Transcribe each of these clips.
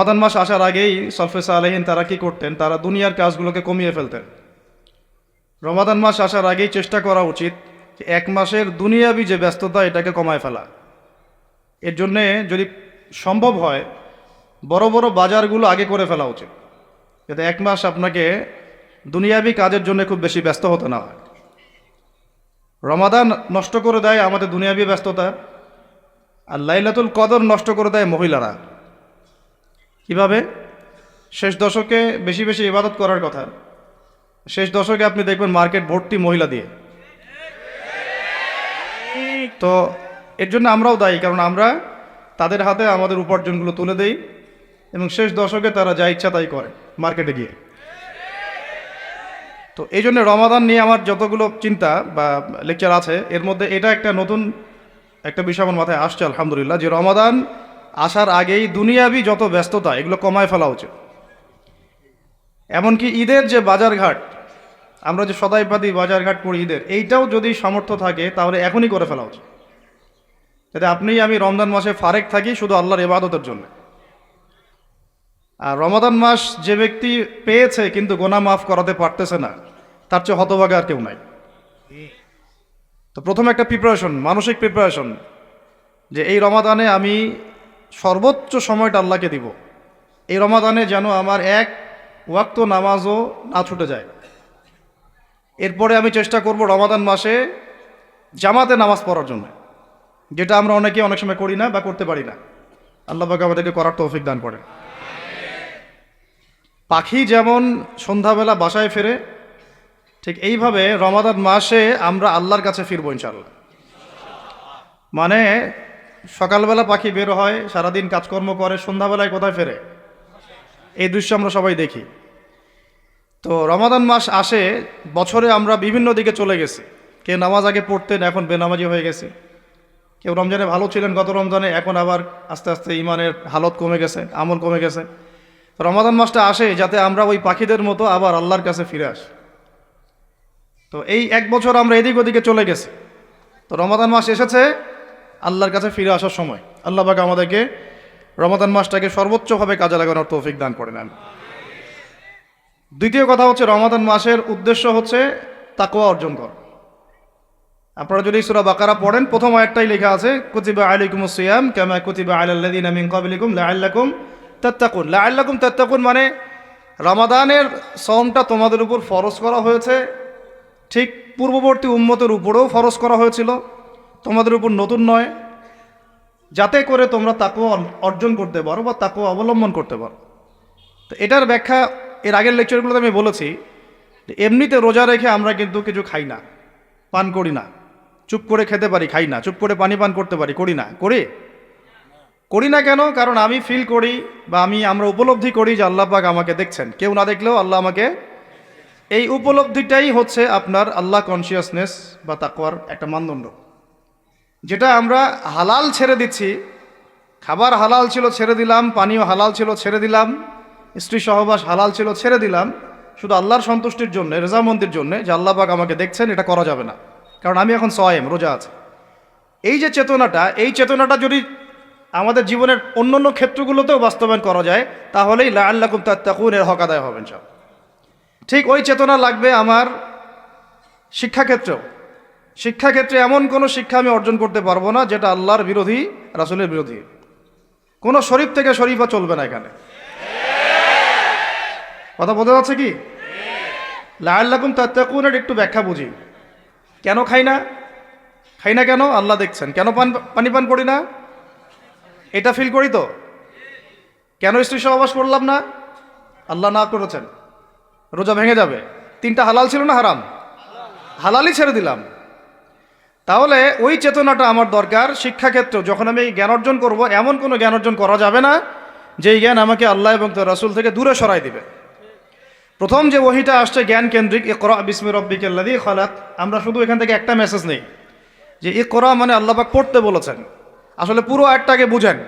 রমাদান মাস আসার আগেই সলফেসা আলহিন তারা কি করতেন? তারা দুনিয়ার কাজগুলোকে কমিয়ে ফেলতেন। রমাদান মাস আসার আগেই চেষ্টা করা উচিত এক মাসের দুনিয়াবি যে ব্যস্ততা, এটাকে কমায় ফেলা। এর জন্যে যদি সম্ভব হয়, বড় বড় বাজারগুলো আগে করে ফেলা উচিত। যাতে এক মাস আপনাকে দুনিয়াবি কাজের জন্য খুব বেশি ব্যস্ত হতে না হয়। রমাদান নষ্ট করে দেয় আমাদের দুনিয়াবি ব্যস্ততা, আর লাইলাতুল কদর নষ্ট করে দেয় মহিলারা। কীভাবে? শেষ দশকে বেশি বেশি ইবাদত করার কথা। শেষ দশকে আপনি দেখবেন মার্কেট ভর্তি মহিলা দিয়ে। তো এর জন্য আমরাও দায়ী, কারণ আমরা তাদের হাতে আমাদের উপার্জনগুলো তুলে দেই এবং শেষ দশকে তারা যা ইচ্ছা তাই করে মার্কেটে গিয়ে। তো এই জন্য রমাদান নিয়ে আমার যতগুলো চিন্তা বা লেকচার আছে, এর মধ্যে এটা একটা নতুন একটা বিষয় আমার মাথায় আসছে, আলহামদুলিল্লাহ, যে রমাদান আসার আগেই দুনিয়াবি যত ব্যস্ততা, এগুলো কমায় ফেলা উচিত। এমনকি ঈদের যে বাজারঘাট, আমরা যে সদাইপাতি বাজারঘাট করি ঈদের, এইটাও যদি সামর্থ্য থাকে, তাহলে এখনই করে ফেলা উচিত। যাতে আপনি আমি রমজান মাসে ফারেক থাকি শুধু আল্লাহর ইবাদতের জন্য। আর রমাদান মাস যে ব্যক্তি পেয়েছে কিন্তু গোনা মাফ করাতে পারতেছে না, তার চেয়ে হতভাগা আর কেউ নাই। তো প্রথম একটা প্রিপারেশন মানসিক প্রিপারেশন যে এই রমাদানে আমি সর্বোচ্চ সময়টা আল্লাহকে দিব। এই রমাদানে যেন আমার এক ওয়াক্ত নামাজও না ছুটে যায়। এরপরে আমি চেষ্টা করব রমাদান মাসে জামাতে নামাজ পড়ার জন্য। যেটা আমরা অনেকে অনেক সময় করি না বা করতে পারি না। আল্লাহ পাকে আমাদেরকে করার তৌফিক দান করেন। পাখি যেমন সন্ধ্যাবেলা বাসায় ফেরে, ঠিক এইভাবে রমাদান মাসে আমরা আল্লাহর কাছে ফিরবো ইনশাল্লাহ মানে সকালবেলা পাখি বের হয়, সারাদিন কাজকর্ম করে, সন্ধ্যাবেলায় কোথায় ফেরে? এই দৃশ্য আমরা সবাই দেখি। তো রমাদান মাস আসে, বছরে আমরা বিভিন্ন দিকে চলে গেছি। কে নামাজ আগে পড়তেন, এখন বেনামাজি হয়ে গেছে। কেউ রমজানে ভালো ছিলেন, গত রমজানে, এখন আবার আস্তে আস্তে ইমানের হালত কমে গেছে, আমল কমে গেছে। রমাদান মাসটা আসে যাতে আমরা ওই পাখিদের মতো আবার আল্লাহর কাছে ফিরে আসি। তো এই এক বছর আমরা এদিক ওদিকে চলে গেছি। তো রমাদান মাস এসেছে আল্লাহর কাছে ফিরে আসার সময় আল্লাহ পাক আমাদেরকে রমাদান মাসটাকে সর্বোচ্চভাবে কাজে লাগানোর তৌফিক দান করে নেন দ্বিতীয় কথা হচ্ছে রমাদান মাসের উদ্দেশ্য হচ্ছে তাকোয়া অর্জন কর। আপনারা যদি সুরা বাকারা পড়েন, প্রথম আয়াতটাই লেখা আছে, কুতিবা আলাইকুম সিয়াম কামা কুতিবা আলাল্লাযিনা মিন ক্বাবলিকুম লাআল্লাকুম তাত্তাকুন। লাআল্লাকুম তাত্তাকুন মানে রমাদানের সওমটা তোমাদের উপর ফরজ করা হয়েছে, ঠিক পূর্ববর্তী উম্মতের উপরেও ফরজ করা হয়েছিল। তোমাদের উপর নতুন নয়। যাতে করে তোমরা তাকু অর্জন করতে পারো বা তাকু অবলম্বন করতে পারো। তো এটার ব্যাখ্যা এর আগের লেকচারগুলোতে আমি বলেছি যে এমনিতে রোজা রেখে আমরা কিন্তু কিছু খাই না, পান করি না। চুপ করে খেতে পারি, খাই না। চুপ করে পানি পান করতে পারি, করি না। করি? করি না কেন? কারণ আমি ফিল করি বা আমি, আমরা উপলব্ধি করি যে আল্লাহ পাক আমাকে দেখছেন। কেউ না দেখলেও আল্লাহ আমাকে এই উপলব্ধিটাই হচ্ছে আপনার আল্লাহ কনসিয়াসনেস বা তাকওয়ার একটা মানদণ্ড। যেটা আমরা হালাল ছেড়ে দিচ্ছি। খাবার হালাল ছিল, ছেড়ে দিলাম। পানীয় হালাল ছিল, ছেড়ে দিলাম। স্ত্রী সহবাস হালাল ছিল, ছেড়ে দিলাম। শুধু আল্লাহর সন্তুষ্টির জন্য, রেজামন্দির জন্য যে আল্লাহ পাক আমাকে দেখছেন, এটা করা যাবে না। কারণ আমি এখন সয়েম, রোজা আছে। এই যে চেতনাটা, এই চেতনাটা যদি আমাদের জীবনের অন্য অন্য ক্ষেত্রগুলোতেও বাস্তবায়ন করা যায়, তাহলেই লা আল্লাকুম তাত্তাকুন, এর হক আদায় হবেন সব ঠিক ওই চেতনা লাগবে আমার শিক্ষাক্ষেত্রেও। শিক্ষাক্ষেত্রে এমন কোনো শিক্ষা আমি অর্জন করতে পারব না যেটা আল্লাহর বিরোধী, রাসুলের বিরোধী। কোনো শরীফ থেকে শরীফা চলবে না এখানে। কথা বোঝা যাচ্ছে কি? লাল্লাকুম তাত্তাকুনের একটু ব্যাখ্যা বুঝি। কেন খাই না? খাই না কেন? আল্লাহ দেখছেন। কেন পান, পানি পান করি না? এটা ফিল করি তো। কেন স্ত্রী সহবাস করলাম না? আল্লাহ না করেছেন। রোজা ভেঙে যাবে। তিনটা হালাল ছিল না হারাম? হালালই ছেড়ে দিলাম। তাহলে ওই চেতনাটা আমার দরকার শিক্ষাক্ষেত্র, যখন আমি জ্ঞান অর্জন করব, এমন কোনো জ্ঞান অর্জন করা যাবে না, যেই জ্ঞান আমাকে আল্লাহ এবং তার রাসুল থেকে দূরে সরাই দিবে। প্রথম যে ওহিটা আসছে জ্ঞান কেন্দ্রিক এ করা বিস্মির রব্বিকাল্লাদি খালাক, আমরা শুধু এখান থেকে একটা মেসেজ নেই, যে এ করা মানে আল্লাপাক পড়তে বলেছেন। আসলে পুরো আয়টাকে বুঝেন।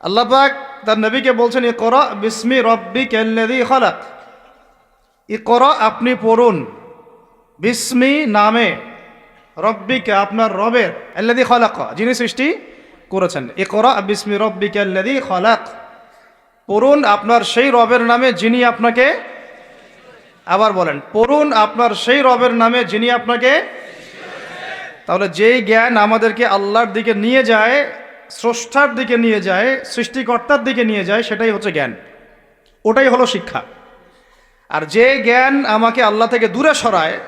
আল্লাপাক তার নবীকে বলছেন এ করা বিস্মি রব্বি কেল্লাদি খালাক। এ করা আপনি পড়ুন। বিস্মি নামে। রব্বিকে আপনার রবের আল্লাদি খলাক। যিনি সৃষ্টি করেছেন। এ করা বিস্মি রব্বিকে আল্লাদি খলাক। পড়ুন আপনার সেই রবের নামে যিনি আপনাকে, আবার বলেন, পড়ুন আপনার সেই রবের নামে যিনি আপনাকে, তাহলে যেই জ্ঞান আমাদেরকে আল্লাহর দিকে নিয়ে যায়, স্রষ্টার দিকে নিয়ে যায়, সৃষ্টিকর্তার দিকে নিয়ে যায়, সেটাই হচ্ছে জ্ঞান। ওটাই হলো শিক্ষা। আর যে জ্ঞান আমাকে আল্লাহ থেকে দূরে সরায়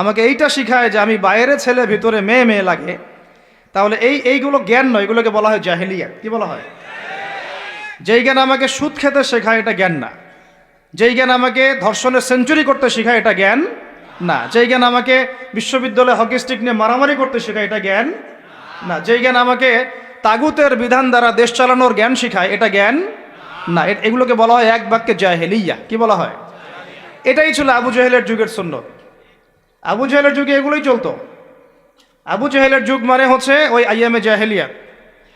আমাকে এইটা শিখায় যে আমি বাইরে ছেলে, ভিতরে মেয়ে মেয়ে লাগে। তাহলে এই, এইগুলো জ্ঞান নয়, এগুলোকে বলা হয় জাহেলিয়া কি বলা হয়? যেই জ্ঞান আমাকে সুদ খেতে শেখায়, এটা জ্ঞান না। যেই জ্ঞান আমাকে ধর্ষণের সেঞ্চুরি করতে শেখায়, এটা জ্ঞান না। যেই জ্ঞান আমাকে বিশ্ববিদ্যালয়ে হকি স্টিক নিয়ে মারামারি করতে শেখায়, এটা জ্ঞান না। যেই জ্ঞান আমাকে তাগুতের বিধান দ্বারা দেশ চালানোর জ্ঞান শেখায়, এটা জ্ঞান না। এগুলোকে বলা হয় এক বাক্যে জাহেলিয়া। কি বলা হয়? এটাই ছিল আবু জাহেলের যুগের সুন্নত। আবু জাহেলের যুগে এগুলোই চলতো। আবু জাহেলের যুগ মানে হচ্ছে ওই আইয়ামে জাহেলিয়া।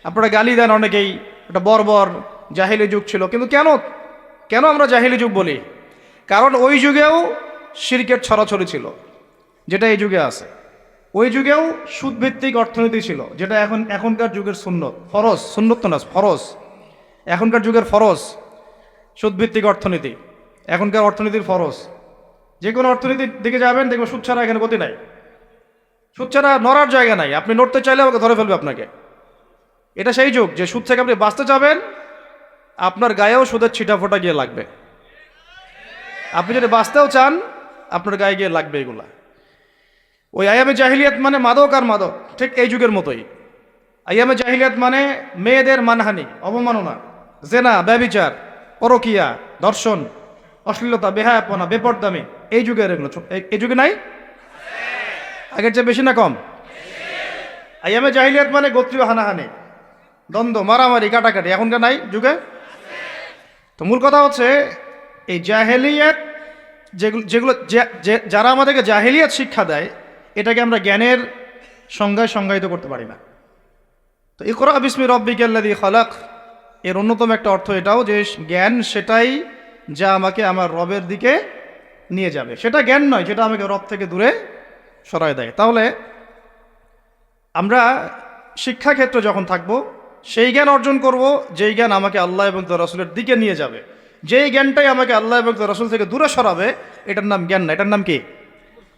আপনারা গালি দেন অনেকেই এটা বর্বর জাহেলি যুগ ছিল। কিন্তু কেন কেন আমরা জাহেলি যুগ বলি? কারণ ওই যুগেও সিরকেট ছড়াছড়ি ছিল, যেটা এই যুগে আছে। ওই যুগেও সুদভিত্তিক অর্থনীতি ছিল, যেটা এখন, এখনকার যুগের সুন্নত। ফরজ, সুন্নত না, ফরজ। এখনকার যুগের ফরজ, সুদভিত্তিক অর্থনীতি। এখনকার অর্থনীতির ফরজ। যে কোনো অর্থনীতির দিকে যাবেন, দেখবেন সুদ ছাড়া এখানে গতি নাই। সুদ ছাড়া নড়ার জায়গা নাই। আপনি নড়তে চাইলে আমাকে ধরে ফেলবে আপনাকে। এটা সেই যুগ যে সুদ থেকে আপনি বাঁচতে যাবেন, আপনার গায়েও সুদের ছিটা ফোটা গিয়ে লাগবে। আপনি যদি বাঁচতেও চান, আপনার গায়ে গিয়ে লাগবে এগুলা। ওই আয়ামে জাহিলিয়াত মানে মাদক আর মাদক, ঠিক এই যুগের মতোই। আয়ামে জাহিলিয়াত মানে মেয়েদের মানহানি, অবমাননা, জেনা, ব্যবিচার, পরকিয়া, দর্শন, অশ্লীলতা, বেহায়াপনা, বেপরদামি। এই যুগের এগুলো এই- যুগে নাই? আগের চেয়ে বেশি না কম? আয়ামে জাহিলিয়াত মানে গোত্রীয় হানাহানি, দ্বন্দ্ব, মারামারি, কাটাকাটি, এখনকার নাই যুগে? তো মূল কথা হচ্ছে, এই জাহেলিয়াত যেগুলো যেগুলো যারা আমাদেরকে জাহেলিয়াত শিক্ষা দেয়, এটাকে আমরা জ্ঞানের সংজ্ঞায় সংজ্ঞায়িত করতে পারি না। তো ইকরা বিস্মি রব্বিকাল্লাদি খালাক, এর অন্যতম একটা অর্থ এটাও যে, জ্ঞান সেটাই যা আমাকে আমার রবের দিকে নিয়ে যাবে। সেটা জ্ঞান নয় যেটা আমাকে রব থেকে দূরে সরায় দেয়। তাহলে আমরা শিক্ষাক্ষেত্রে যখন থাকব, সেই জ্ঞান অর্জন করব, যেই জ্ঞান আমাকে আল্লাহ এবং তার রসুলের দিকে নিয়ে যাবে। যেই জ্ঞানটাই আমাকে আল্লাহ এবং তার রসুল থেকে দূরে সরাবে, এটার নাম জ্ঞান না। এটার নাম কি?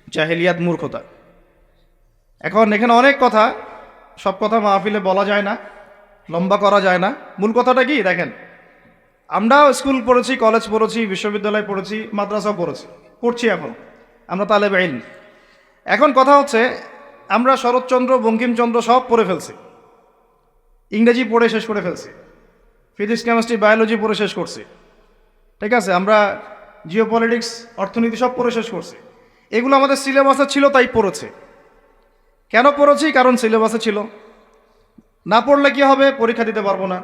জাহেলিয়াত মূর্খতা। এখন এখানে অনেক কথা, সব কথা মাহফিলে বলা যায় না, লম্বা করা যায় না। মূল কথাটা কি? দেখেন, আমরাও স্কুল পড়েছি, কলেজ পড়েছি, বিশ্ববিদ্যালয় পড়েছি, মাদ্রাসাও পড়েছি। পড়ছি এখন। আমরা তালেব আইন এখন কথা হচ্ছে, আমরা শরৎচন্দ্র, বঙ্কিমচন্দ্র সব পড়ে ফেলছি। ইংরেজি পড়ে শেষ করে ফেলছি। ফিজিক্স, কেমিস্ট্রি, বায়োলজি পড়ে শেষ করছি। ঠিক আছে? আমরা জিও পলিটিক্স অর্থনীতি সব পড়ে শেষ করছি। এগুলো আমাদের সিলেবাসে ছিল, তাই পড়েছে। কেন পড়েছি? কারণ সিলেবাসে ছিল। না পড়লে কি হবে? পরীক্ষা দিতে পারব না।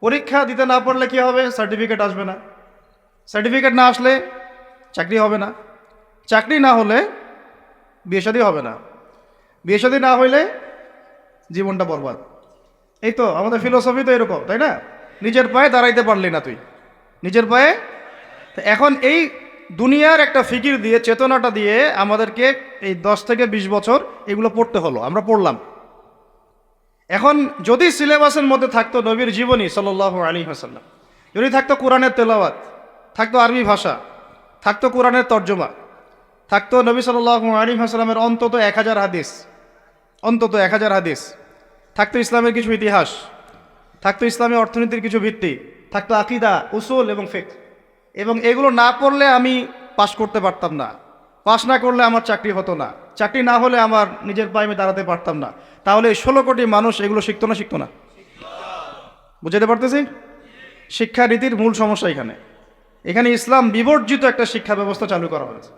পরীক্ষা দিতে না পড়লে কি হবে? সার্টিফিকেট আসবে না। সার্টিফিকেট না আসলে চাকরি হবে না। চাকরি না হলে বিয়ে শাদী হবে না। বিয়ে শাদী না হইলে জীবনটা বরবাদ। এই তো আমাদের ফিলোসফি তো এরকম, তাই না? নিজের পায়ে দাঁড়াইতে পারলি না তুই। নিজের পায়ে? এখন এই দুনিয়ার একটা ফিকির দিয়ে, চেতনাটা দিয়ে আমাদেরকে এই দশ থেকে বিশ বছর এগুলো পড়তে হলো। আমরা পড়লাম। এখন যদি সিলেবাসের মধ্যে থাকতো নবীর জীবনী সাল আলী হাসাল্লাম যদি থাকতো কোরআনের তেলাওয়াত, থাকতো আরবি ভাষা থাকতো কোরআনের তর্জমা। থাকতো নবী সাল আলী হাসাল্লামের অন্তত এক হাজার হাদিস। অন্তত এক হাজার হাদিস। থাকতো ইসলামের কিছু ইতিহাস। থাকতো ইসলামী অর্থনীতির কিছু ভিত্তি। থাকতো আকিদা, উসুল এবং ফেক এবং এগুলো না পড়লে আমি পাশ করতে পারতাম না। পাশ না করলে আমার চাকরি হতো না। চাকরি না হলে আমার নিজের পায়ে আমি দাঁড়াতে পারতাম না। তাহলে এই ষোলো কোটি মানুষ এগুলো শিখতো না শিখতো না? বুঝাতে পারতেছি? শিক্ষানীতির মূল সমস্যা এখানে। এখানে ইসলাম বিবর্জিত একটা শিক্ষা ব্যবস্থা চালু করা হয়েছে।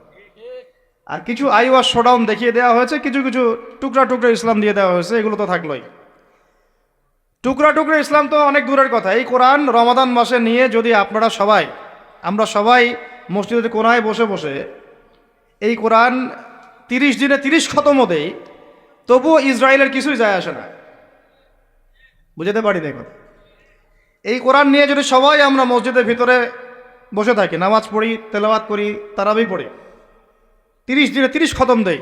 আর কিছু আইওয়ার শোডাউন দেখিয়ে দেওয়া হয়েছে, কিছু কিছু টুকরা টুকরা ইসলাম দিয়ে দেওয়া হয়েছে, এগুলো তো থাকলোই। টুকরা টুকরা ইসলাম তো অনেক দূরের কথা। এই কোরআন রমাদান মাসে নিয়ে যদি আপনারা সবাই, আমরা সবাই মসজিদের কোনায় বসে বসে এই কোরআন তিরিশ দিনে তিরিশ খতমও দেই তবুও ইসরায়েলের কিছুই যায় আসে না। বুঝাতে পারি দেখুন এই কোরআন নিয়ে যদি সবাই আমরা মসজিদের ভিতরে বসে থাকি, নামাজ পড়ি, তেলাওয়াত করি, তারাবি পড়ি। তিরিশ দিনে তিরিশ খতম দেই।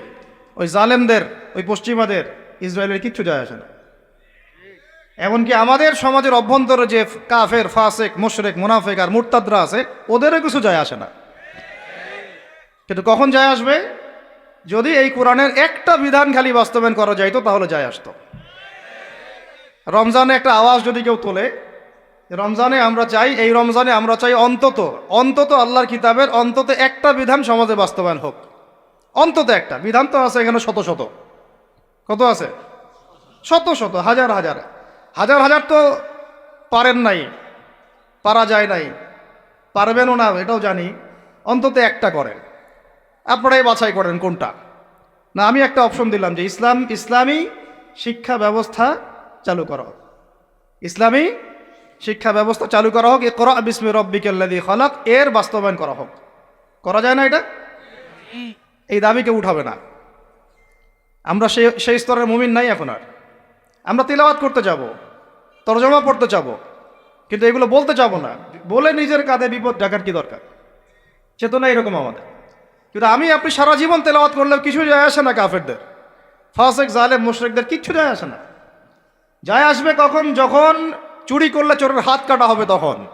ওই জালেমদের, ওই পশ্চিমাদের, ইসরায়েলের কিচ্ছু যায় আসে না। এমনকি আমাদের সমাজের অভ্যন্তরে যে কাফের, ফাসেক, মোশরেক, মুনাফেক আর মুরতাদরা আছে, ওদেরও কিছু যায় আসে না। কিন্তু কখন যায় আসবে? যদি এই কোরআনের একটা বিধান খালি বাস্তবায়ন করা যাইতো, তাহলে যায় আসতো। রমজানে একটা আওয়াজ যদি কেউ তোলে রমজানে আমরা চাই, এই রমজানে আমরা চাই অন্তত অন্তত আল্লাহর কিতাবের অন্তত একটা বিধান সমাজে বাস্তবায়ন হোক। অন্তত একটা, বিধান তো আছে এখানে শত শত। কত আছে? শত শত, হাজার হাজার। হাজার হাজার তো পারেন নাই, পারা যায় নাই। পারবেনও না, এটাও জানি। অন্তত একটা করেন। আপনারাই বাছাই করেন কোনটা। না, আমি একটা অপশন দিলাম যে ইসলাম, ইসলামী শিক্ষা ব্যবস্থা চালু করা। ইসলামী শিক্ষা ব্যবস্থা চালু করা হোক, এ করা, বিস্মি রব্বিকাল্লাদি খলাক, এর বাস্তবায়ন করা হোক। করা যায় না এটা? এই দাবি কেউ উঠাবে না। আমরা সেই সেই স্তরের মুমিন নাই এখন আর। আমরা তিলাওয়াত করতে যাব, তরজমা পড়তে যাব, কিন্তু এগুলো বলতে যাব না। বলে নিজের কাঁধে বিপদ ডাকার কি দরকার? চেতনা এরকম আমাদের। কিন্তু আমি, আপনি সারা জীবন তেলাওয়াত করলেও কিছু যায় আসে না কাফেরদের। ফাসেক, জালেম, মুশরেকদের কিচ্ছু যায় আসে না। যায় আসবে কখন? যখন চুরি করলে চোরের হাত কাটা হবে তখন।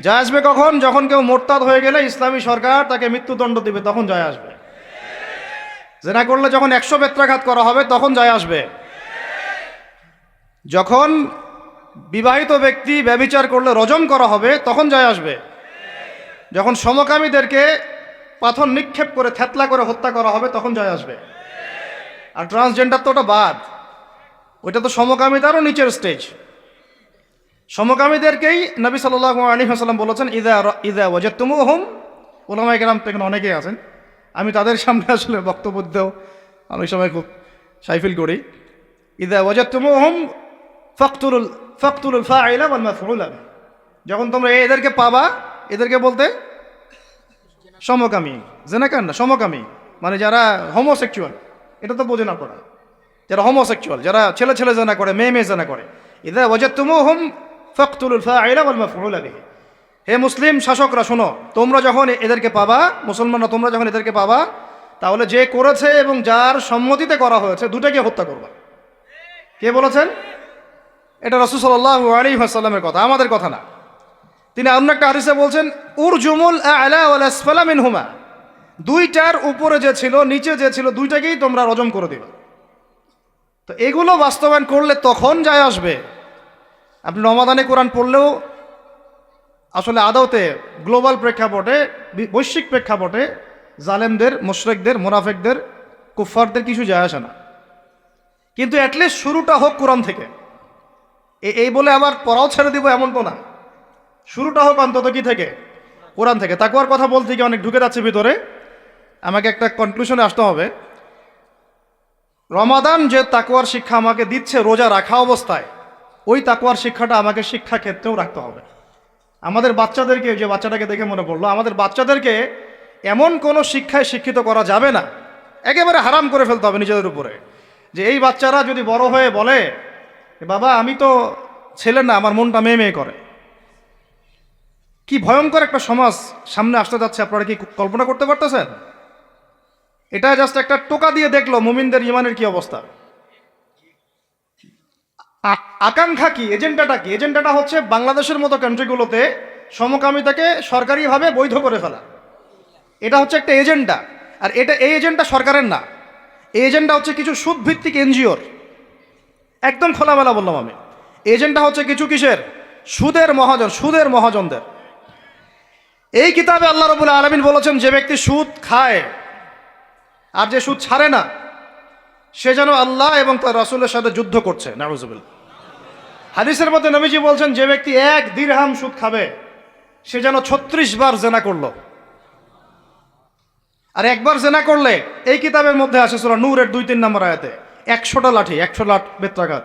যায় আসবে কখন? যখন কেউ মোরতাদ হয়ে গেলে ইসলামী সরকার তাকে মৃত্যুদণ্ড দিবে, তখন যায় আসবে। জেনা করলে যখন একশো বেত্রাঘাত করা হবে, তখন যায় আসবে। যখন বিবাহিত ব্যক্তি ব্যবিচার করলে রজম করা হবে, তখন যায় আসবে। যখন সমকামীদেরকে পাথর নিক্ষেপ করে থেতলা করে হত্যা করা হবে, তখন যায় আসবে। আর ট্রান্সজেন্ডার তো ওটা বাদ। ওইটা তো সমকামিতারও নিচের স্টেজ সমকামীদেরকেই নবী সাল্লাহ আলী হাসাল্লাম বলেছেন, ইদা ইদা ওয়াজাতুমু হোম ওলামাই গ্রাম তো এখানে অনেকেই আছেন। আমি তাদের সামনে আসলে বক্তব্য দিতেও অনেক সময় খুব সাইফিল করি। ইদা ওয়াজাতুমু হোম ফখতুল ফখতুল ফাইলা যখন তোমরা এদেরকে পাবা, এদেরকে বলতে সমকামী জেনাকান না, সমকামী। মানে যারা হোমোসেক্সুয়াল এটা তো বোঝেন আপনারা যারা হোমোসেক্সুয়াল যারা ছেলে ছেলে জানা করে, মেয়ে মেয়ে জানা করে, ইদা ওয়াজাতুমু হোম হে মুসলিম শাসকরা, শোনো, তোমরা যখন এদেরকে পাবা, মুসলমানরা তোমরা যখন এদেরকে পাবা, তাহলে যে করেছে এবং যার সম্মতিতে করা হয়েছে, দুটাকে হত্যা করবা। কে বলেছেন? এটা রসুসল্লাহ আলী আসাল্লামের কথা, আমাদের কথা না। তিনি অন্য একটা হারিসে বলছেন উর জুমুল আলা ওয়াল মিন হুমা দুইটার উপরে যে ছিল, নিচে যে ছিল, দুইটাকেই তোমরা রজম করে দিবে। তো এগুলো বাস্তবায়ন করলে তখন যায় আসবে। আপনি রমাদানে কোরআন পড়লেও আসলে আদৌতে গ্লোবাল প্রেক্ষাপটে, বৈশ্বিক প্রেক্ষাপটে জালেমদের, মোশরেকদের, মোনাফেকদের কুফারদের কিছু যায় আসে না। কিন্তু অ্যাটলিস্ট শুরুটা হোক কোরআন থেকে। এই বলে আবার পড়াও ছেড়ে দিব এমন তো না। শুরুটা হোক অন্তত কি থেকে? কোরআন থেকে। তাকুয়ার কথা বলতে গিয়ে অনেক ঢুকে যাচ্ছে ভিতরে। আমাকে একটা কনক্লুশনে আসতে হবে। রমাদান যে তাকুয়ার শিক্ষা আমাকে দিচ্ছে, রোজা রাখা অবস্থায়, ওই তাকুয়ার শিক্ষাটা আমাকে শিক্ষা ক্ষেত্রেও রাখতে হবে। আমাদের বাচ্চাদেরকে, যে বাচ্চাটাকে দেখে মনে পড়ল, আমাদের বাচ্চাদেরকে এমন কোনো শিক্ষায় শিক্ষিত করা যাবে না, একেবারে হারাম করে ফেলতে হবে নিজেদের উপরে। যে এই বাচ্চারা যদি বড় হয়ে বলে বাবা, আমি তো ছেলে না, আমার মনটা মেয়ে মেয়ে করে। কি ভয়ঙ্কর একটা সমাজ সামনে আসতে যাচ্ছে, আপনারা কি কল্পনা করতে পারতেছেন? এটা জাস্ট একটা টোকা দিয়ে দেখল মুমিনদের ইমানের কি অবস্থা। আকাঙ্ক্ষা কি? এজেন্ডাটা কি? এজেন্ডাটা হচ্ছে বাংলাদেশের মতো কান্ট্রিগুলোতে সমকামিতাকে সরকারিভাবে বৈধ করে ফেলা। এটা হচ্ছে একটা এজেন্ডা। আর এটা এই এজেন্ডা সরকারের না। এই এজেন্ডা হচ্ছে কিছু সুদভিত্তিক এনজিওর। একদম খোলামেলা বললাম আমি। এজেন্ডা হচ্ছে কিছু কিসের? সুদের মহাজন সুদের মহাজনদের। এই কিতাবে আল্লাহ রবুল আলমিন বলেছেন, যে ব্যক্তি সুদ খায় আর যে সুদ ছাড়ে না, সে যেন আল্লাহ এবং তার রাসূলের সাথে যুদ্ধ করছে। নাউজুবিল হাদিসের মধ্যে নবীজি বলছেন, যে ব্যক্তি এক দিরহাম সুদ খাবে, সে যেন ছত্রিশ বার জেনা করল। আর একবার জেনা করলে, এই কিতাবের মধ্যে আসে সুরা নূরের দুই তিন নম্বর আয়াতে, একশোটা লাঠি, একশো লাঠ বেত্রাঘাত।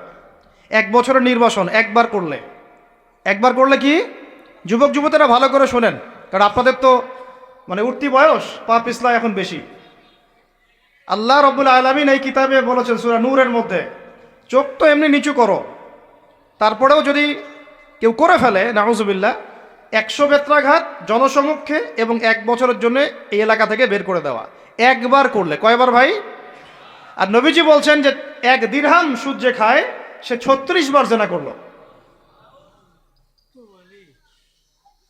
এক বছরের নির্বাসন, একবার করলে। একবার করলে কি? যুবক যুবতীরা ভালো করে শোনেন, কারণ আপনাদের তো মানে উঠতি বয়স, পা পিছলা এখন বেশি। আল্লাহ রব্বুল আলমিন এই কিতাবে বলেছেন সুরা নূরের মধ্যে, চোখ তো এমনি নিচু করো। তারপরেও যদি কেউ করে ফেলে নাউজুবিল্লা একশো বেত্রাঘাত জনসমক্ষে এবং এক বছরের জন্য এই এলাকা থেকে বের করে দেওয়া। একবার করলে, কয়বার ভাই? আর নবীজি বলছেন যে, এক দিরহাম সুদ যে খায়, সে ছত্রিশ বার জেনা করল।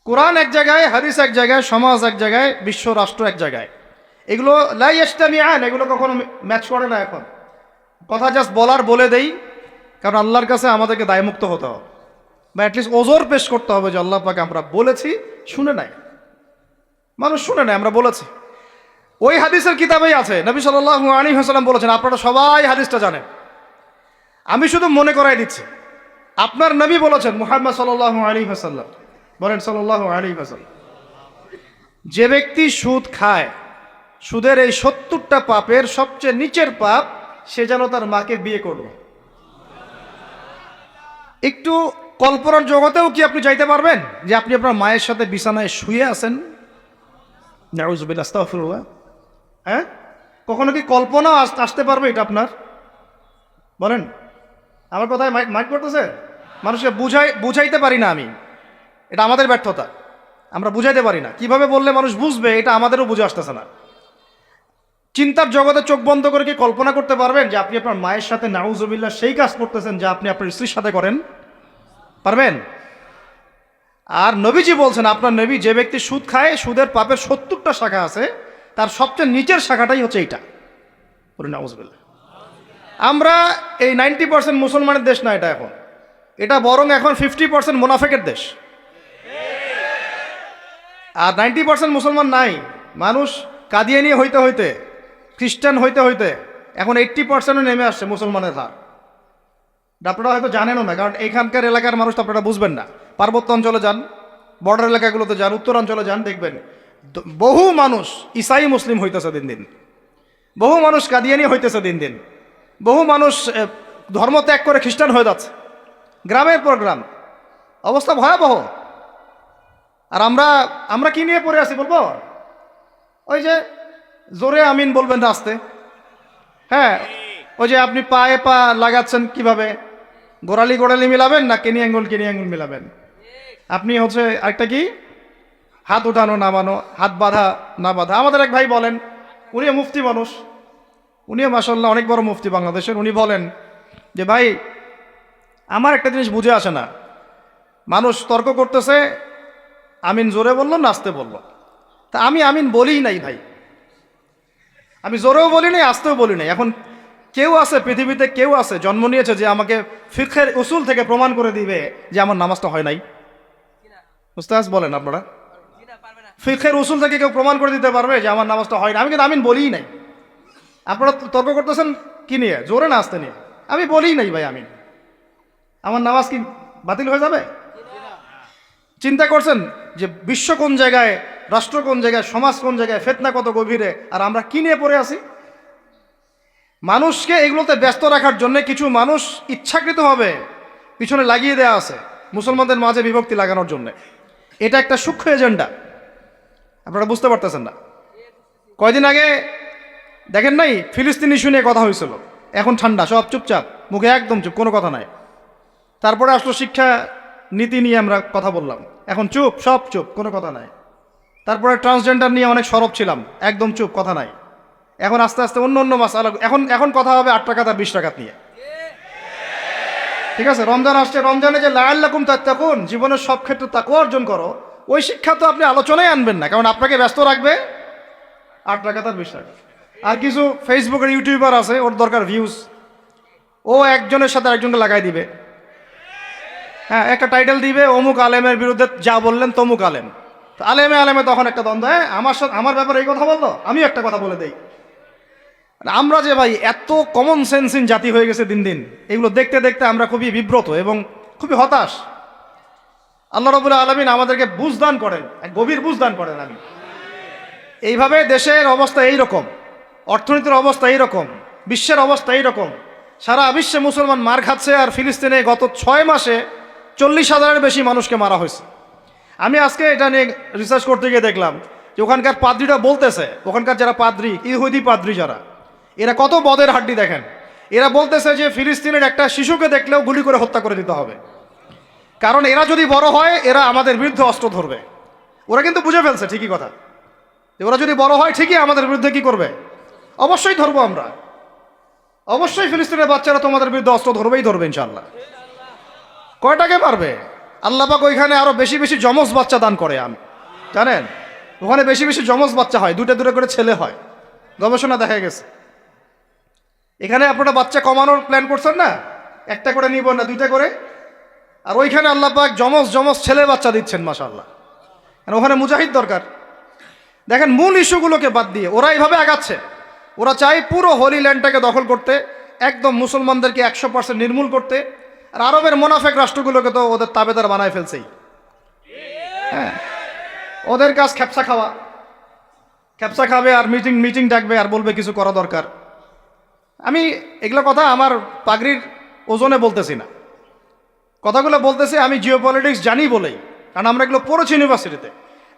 কোরআন এক জায়গায়, হাদিস এক জায়গায়, সমাজ এক জায়গায়, বিশ্ব রাষ্ট্র এক জায়গায়। এগুলো লাই ইস্টামি আইন এগুলো কখনো ম্যাচ করে না এখন। কথা জাস্ট বলার বলে দেই, কারণ আল্লাহর কাছে আমাদেরকে দায়মুক্ত হতে হবে। বা অ্যাটলিস্ট ওজোর পেশ করতে হবে যে আল্লাহ পাকে আমরা বলেছি, শুনে নাই। মানুষ শুনে নাই, আমরা বলেছি। ওই হাদিসের কিতাবেই আছে, নবী সাল্লাহ আলী হাসালাম বলেছেন, আপনারা সবাই হাদিসটা জানেন। আমি শুধু মনে করাই দিচ্ছি, আপনার নবী বলেছেন মুহাম্মদ সাল্লাহ আলী হাসাল্লাম বলেন সাল্লাহ আলী হাসাল্লাম যে ব্যক্তি সুদ খায় সুদের এই সত্তরটা পাপের সবচেয়ে নিচের পাপ সে যেন তার মাকে বিয়ে করবে একটু কল্পনার জগতেও কি আপনি চাইতে পারবেন যে আপনি আপনার মায়ের সাথে বিছানায় শুয়ে আছেন? নাউজুবিল্লাহ আস্তাগফিরুল্লাহ। হ্যাঁ? কখনো কি কল্পনা আস- আসতে পারবে এটা আপনার? বলেন। আমার কথায় মাইক মাইক করতেছে মানুষকে বুঝাই বুঝাইতে পারি না আমি। এটা আমাদের ব্যর্থতা। আমরা বুঝাইতে পারি না। কীভাবে বললে মানুষ বুঝবে, এটা আমাদেরও বুঝে আসতেছে না। চিন্তার জগতে চোখ বন্ধ করে কি কল্পনা করতে পারবেন যে আপনি আপনার মায়ের সাথে নাউজুবিল্লাহ সেই কাজ করতেছেন যা আপনি আপনার স্ত্রীর সাথে করেন? পারবেন? আর নবীজি বলছেন, আপনার নবী যে ব্যক্তি সুদ খায়, সুদের পাপের সত্তরটা শাখা আছে, তার সবচেয়ে নিচের শাখাটাই হচ্ছে এইটা। বলুন, নাউজুবিল্লাহ। আমরা এই নাইনটি পার্সেন্ট মুসলমানের দেশ না এটা এখন। এটা বরং এখন ফিফটি পার্সেন্ট মোনাফেকের দেশ। আর নাইনটি পার্সেন্ট মুসলমান নাই। মানুষ কাঁদিয়ে নিয়ে হইতে হইতে খ্রিস্টান হইতে হইতে এখন এইট্টি পার্সেন্টও নেমে আসছে মুসলমানের হার। আপনারা হয়তো জানেনও না, কারণ এখানকার এলাকার মানুষ তো আপনারা বুঝবেন না। পার্বত্য অঞ্চলে যান বর্ডার এলাকাগুলোতে যান উত্তরাঞ্চলে যান, দেখবেন বহু মানুষ ইসাই মুসলিম হইতেছে দিন দিন। বহু মানুষ কাদিয়ানি হইতেছে দিন দিন। বহু মানুষ ধর্ম ত্যাগ করে খ্রিস্টান হয়ে যাচ্ছে। গ্রামের পর গ্রাম। অবস্থা ভয়াবহ। আর আমরা আমরা কি নিয়ে পড়ে আছি বলব? ওই যে জোরে আমিন বলবেন রাস্তে। হ্যাঁ ওই যে আপনি পায়ে পা লাগাচ্ছেন কীভাবে? গোড়ালি গোড়ালি মিলাবেন না কেনি আঙ্গুল কেনি আঙ্গুল মিলাবেন? আপনি হচ্ছে আরেকটা কি? হাত উঠানো, নামানো, হাত বাঁধা, না বাঁধা। আমাদের এক ভাই বলেন, উনিও মুফতি মানুষ। উনিও মাসাল্লাহ অনেক বড় মুফতি বাংলাদেশের। উনি বলেন যে, ভাই, আমার একটা জিনিস বুঝে আসে না। মানুষ তর্ক করতেছে, আমিন জোরে বলল, নাচতে বলল। তা আমি আমিন বলিই নাই ভাই। আমি জোরেও বলি নাই আসতেও বলি নাই এখন কেউ আছে, পৃথিবীতে কেউ আছে, জন্ম নিয়েছে যে আমাকে ফিখের উসুল থেকে প্রমাণ করে দিবে যে আমার নামাজটা হয় নাই। উস্তাজ বলেন আপনারা। ফিখের উসুল থেকে কেউ প্রমাণ করে দিতে পারবে যে আমার নামাজটা হয় না আমি কিন্তু আমিন বলিই নাই। আপনারা তর্ক করতেছেন কি নিয়ে? জোরে না, আসতে নিয়ে। আমি বলিই নাই ভাই, আমিন। আমার নামাজ কি বাতিল হয়ে যাবে? চিন্তা করছেন যে বিশ্ব কোন জায়গায়, রাষ্ট্র কোন জায়গায়, সমাজ কোন জায়গায় ফেতনা কত গভীরে, আর আমরা কি নিয়ে পড়ে আছি? মানুষকে এগুলোতে ব্যস্ত রাখার জন্য কিছু মানুষ ইচ্ছাকৃতভাবে পিছনে লাগিয়ে দেওয়া আছে মুসলমানদের মাঝে বিভক্তি লাগানোর জন্য। এটা একটা সূক্ষ্ম এজেন্ডা। আপনারা বুঝতে পারতেছেন না। কয়দিন আগে, দেখেন নাই, ফিলিস্তিন ইস্যু নিয়ে কথা হয়েছিল। এখন ঠান্ডা, সব চুপচাপ, মুখে একদম চুপ, কোনো কথা নাই। তারপরে আসলো শিক্ষা নীতি নিয়ে আমরা কথা বললাম। এখন চুপ, সব চুপ, কোনো কথা নাই। তারপরে ট্রান্সজেন্ডার নিয়ে অনেক সরব ছিলাম, একদম চুপ, কথা নাই। এখন আস্তে আস্তে অন্য অন্য মাস আলাদা এখন এখন কথা হবে আট টাকা তার বিশ টাকা নিয়ে। ঠিক আছে? রমজান আসছে, রমজানে যে লায়াল্লাকুম তাত্তাকুন, জীবনের সব ক্ষেত্রে তাকু অর্জন করো, ওই শিক্ষা তো আপনি আলোচনায় আনবেন না, কারণ আপনাকে ব্যস্ত রাখবে আট টাকা তার বিশ টাকা। আর কিছু ফেসবুকের ইউটিউবার আছে, ওর দরকার ভিউজ ও একজনের সাথে একজনকে লাগাই দিবে। হ্যাঁ একটা টাইটেল দিবে, অমুক আলেমের বিরুদ্ধে যা বললেন তমুক আলেম। আলেমে আলেমে তখন একটা দ্বন্দ্ব হ্যাঁ আমার সাথে আমার ব্যাপারে এই কথা বলল? আমি একটা কথা বলে দেই। আর আমরা যে ভাই এত কমন সেন্সিন জাতি হয়ে গেছে দিন দিন, এগুলো দেখতে দেখতে আমরা খুবই বিব্রত এবং খুবই হতাশ। আল্লাহ রবুল্লাহ আলমিন আমাদেরকে বুঝদান করেন, এক গভীর বুঝদান করেন আমি এইভাবে দেশের অবস্থা এই রকম অর্থনীতির অবস্থা এই রকম বিশ্বের অবস্থা এই রকম সারা বিশ্বে মুসলমান মার খাচ্ছে আর ফিলিস্তিনে গত ছয় মাসে চল্লিশ হাজারের বেশি মানুষকে মারা হয়েছে। আমি আজকে এটা নিয়ে রিসার্চ করতে গিয়ে দেখলাম যে ওখানকার পাদ্রিরা বলতেছে, ওখানকার যারা পাদ্রি, ইহুদি পাদ্রি যারা, এরা কত বদের হাড্ডি দেখেন। এরা বলতেছে যে ফিলিস্তিনের একটা শিশুকে দেখলেও গুলি করে হত্যা করে দিতে হবে। কারণ এরা যদি বড় হয়, এরা আমাদের বিরুদ্ধে অস্ত্র ধরবে। ওরা কিন্তু বুঝে ফেলছে, ঠিকই কথা। ওরা যদি বড় হয়, ঠিকই আমাদের বিরুদ্ধে কি করবে? অবশ্যই ধরবো আমরা। অবশ্যই ফিলিস্তিনের বাচ্চারা তোমাদের বিরুদ্ধে অস্ত্র ধরবেই ধরবে ইনশাল্লাহ কয়টাকে পারবে? আল্লাহ পাক ওইখানে আরও বেশি বেশি যমজ বাচ্চা দান করে আমি জানেন? ওখানে বেশি বেশি যমজ বাচ্চা হয় দুটো দুটো করে ছেলে হয়। গবেষণা দেখা গেছে। এখানে আপনারা বাচ্চা কমানোর প্ল্যান করছেন না? একটা করে নিব না, দুইটা করে? আর ওইখানে আল্লাহ পাক যমজ যমজ ছেলে বাচ্চা দিচ্ছেন মাশাল্লাহ আর ওখানে মুজাহিদ দরকার? দেখেন, মূল ইস্যুগুলোকে বাদ দিয়ে ওরা এইভাবে আগাচ্ছে। ওরা চায় পুরো হোলি ল্যান্ডটাকে দখল করতে, একদম মুসলমানদেরকে একশো পার্সেন্ট নির্মূল করতে আর আরবের মোনাফেক রাষ্ট্রগুলোকে তো ওদের তাবেদার বানায় ফেলছেই। হ্যাঁ। ওদের কাজ খ্যাপসা খাওয়া। খ্যাপসা খাবে আর মিটিং মিটিং ডাকবে আর বলবে কিছু করা দরকার। আমি এগুলো কথা আমার পাগড়ির ওজনে বলতেছি না। কথাগুলো বলতেছি আমি জিও পলিটিক্স জানি বলেই। কারণ আমরা এগুলো পড়েছি ইউনিভার্সিটিতে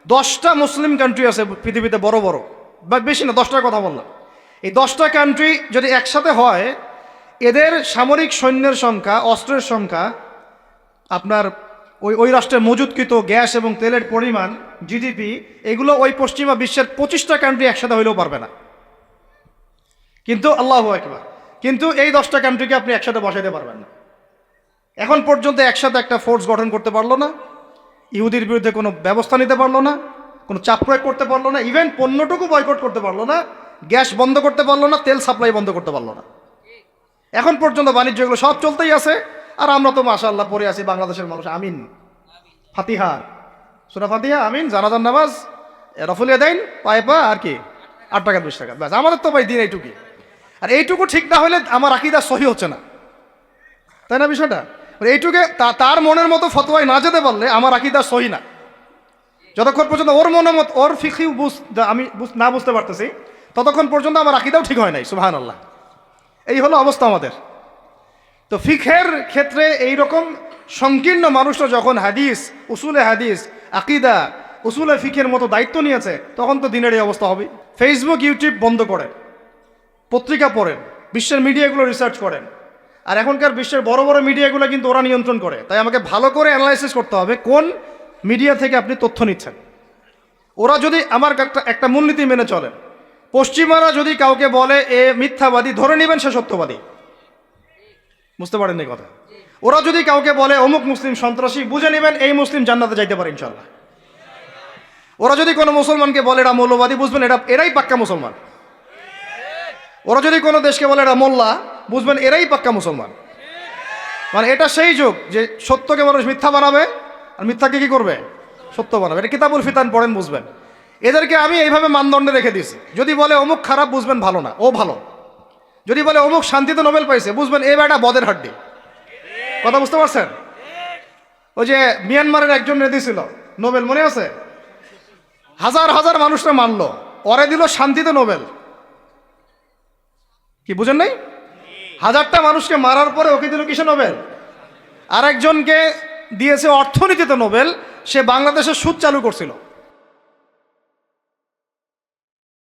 দশটা মুসলিম কান্ট্রি আছে পৃথিবীতে বড় বড়। বা বেশি না দশটার কথা বললাম। এই দশটা কান্ট্রি যদি একসাথে হয় এদের সামরিক সৈন্যের সংখ্যা, অস্ত্রের সংখ্যা, আপনার ওই ওই রাষ্ট্রের মজুদকৃত গ্যাস এবং তেলের পরিমাণ, জিডিপি, এগুলো ওই পশ্চিমা বিশ্বের পঁচিশটা কান্ট্রি একসাথে হইলেও পারবে না। কিন্তু আল্লাহ একবার কিন্তু এই দশটা কান্ট্রিকে আপনি একসাথে বসাইতে পারবেন না। এখন পর্যন্ত একসাথে একটা ফোর্স গঠন করতে পারল না, ইহুদির বিরুদ্ধে কোনো ব্যবস্থা নিতে পারল না, কোনো চাপ প্রয়োগ করতে পারল না ইভেন পণ্যটুকু বয়কট করতে পারল না, গ্যাস বন্ধ করতে পারল না, তেল সাপ্লাই বন্ধ করতে পারল না। এখন পর্যন্ত বাণিজ্যগুলো সব চলতেই আছে। আর আমরা তো মাশাল্লাহ পড়ে আছি বাংলাদেশের মানুষ। আমিন। ফাতিহা। সুরা ফাতিহা, আমিন। জানাজান নামাজ, রফুলিয়া দেন, পায়ে পা, আর কি? আট টাকা, বিশ টাকা। ব্যাস, আমাদের তো ভাই দিন এইটুকুই। আর এইটুকু ঠিক না হলে আমার আকিদা সহি হচ্ছে না। তাই না বিষয়টা? এইটুকে তার মনের মতো ফতোয়ায় না যেতে পারলে আমার আকিদা সহি না। যতক্ষণ পর্যন্ত ওর মনের মতো, ওর ফিকি বুঝ, আমি না বুঝতে পারতেছি, ততক্ষণ পর্যন্ত আমার আকিদাও ঠিক হয় নাই সুহান আল্লাহ এই হলো অবস্থা আমাদের। তো ফিখের ক্ষেত্রে এই রকম সংকীর্ণ মানুষরা যখন হাদিস, উসুলে হাদিস, আকিদা, উসুলে ফিখের মতো দায়িত্ব নিয়েছে, তখন তো দিনের এই অবস্থা হবে ফেসবুক ইউটিউব বন্ধ করেন, পত্রিকা পড়েন, বিশ্বের মিডিয়াগুলো রিসার্চ করেন। আর এখনকার বিশ্বের বড় বড় মিডিয়াগুলো কিন্তু ওরা নিয়ন্ত্রণ করে। তাই আমাকে ভালো করে অ্যানালাইসিস করতে হবে, কোন মিডিয়া থেকে আপনি তথ্য নিচ্ছেন। ওরা যদি আমার একটা একটা মূলনীতি মেনে চলেন পশ্চিমারা যদি কাউকে বলে এ মিথ্যাবাদী, ধরে নেবেন সে সত্যবাদী। বুঝতে পারেন এই কথা? ওরা যদি কাউকে বলে অমুক মুসলিম সন্ত্রাসী, বুঝে নেবেন এই মুসলিম জান্নাতে যাইতে পারে ইনশাল্লাহ ওরা যদি কোনো মুসলমানকে বলে এটা মৌলবাদী, বুঝবেন এটা এরাই পাক্কা মুসলমান। ওরা যদি কোনো দেশকে বলে এটা মোল্লা, বুঝবেন এরাই পাক্কা মুসলমান। মানে এটা সেই যুগ যে সত্যকে মানুষ মিথ্যা বানাবে, আর মিথ্যাকে কি করবে? সত্য বানাবে। এটা কিতাবুল ফিতান পড়েন, বুঝবেন। এদেরকে আমি এইভাবে মানদণ্ডে রেখে দিয়েছি। যদি বলে অমুক খারাপ, বুঝবেন ভালো না। ও ভালো। যদি বলে অমুক শান্তিতে নোবেল পাইছে, বুঝবেন এই বেটা বদের হাড্ডি। কথা বুঝতে পারছেন? ওই যে মিয়ানমারের একজন ছিল, নোবেল, মনে আছে? হাজার হাজার মানুষরা মানলো। ওরে দিল শান্তিতে নোবেল। কি, বুঝেন নাই? হাজারটা মানুষকে মারার পরে ওকে দিল কিসে নোবেল? আর একজনকে দিয়েছে অর্থনীতিতে নোবেল, সে বাংলাদেশের সুদ চালু করছিল।